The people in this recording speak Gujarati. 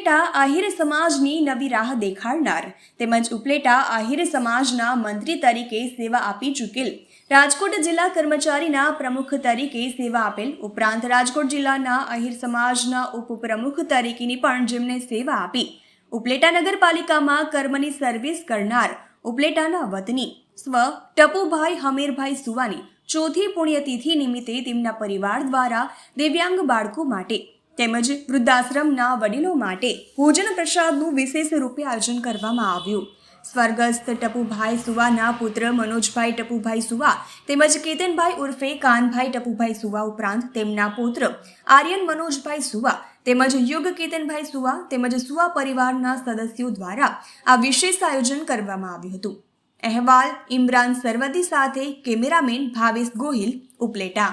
ઉપલેટા આહિર સમાજની નવી રાહ દેખાડનાર. તેમજ ઉપલેટા આહિર સમાજના મંત્રી તરીકે સેવા આપી ચૂકેલ. રાજકોટ જિલ્લા કર્મચારીના પ્રમુખ તરીકે સેવા આપેલ. ઉપરાંત રાજકોટ જિલ્લાના આહિર સમાજના ઉપપ્રમુખ તરીકેની પણ જેમને સેવા આપી. ઉપલેટા નગરપાલિકામાં કર્મની સર્વિસ કરનાર ઉપલેટાના વતની સ્વ ટપુભાઈ હમીરભાઈ સુવાની ચોથી પુણ્યતિથિ નિમિત્તે તેમના પરિવાર દ્વારા દિવ્યાંગ બાળકો માટે તેમજ વૃદ્ધાશ્રમના વડીલો માટે ભોજન પ્રસાદનું વિશેષ રૂપે આયોજન કરવામાં આવ્યું. સ્વર્ગસ્થ ટપુભાઈ સુવાના પુત્ર મનોજભાઈ ટપુભાઈ સુવા તેમજ કેતનભાઈ ઉર્ફે કાનભાઈ ટપુભાઈ સુવા ઉપરાંત તેમના પુત્ર આર્યન મનોજભાઈ સુવા તેમજ યુગ કેતનભાઈ સુવા તેમજ સુવા પરિવારના સદસ્યો દ્વારા આ વિશેષ આયોજન કરવામાં આવ્યું હતું. અહેવાલ, ઇમરાન સરવદી સાથે કેમેરામેન ભાવેશ ગોહિલ, ઉપલેટા.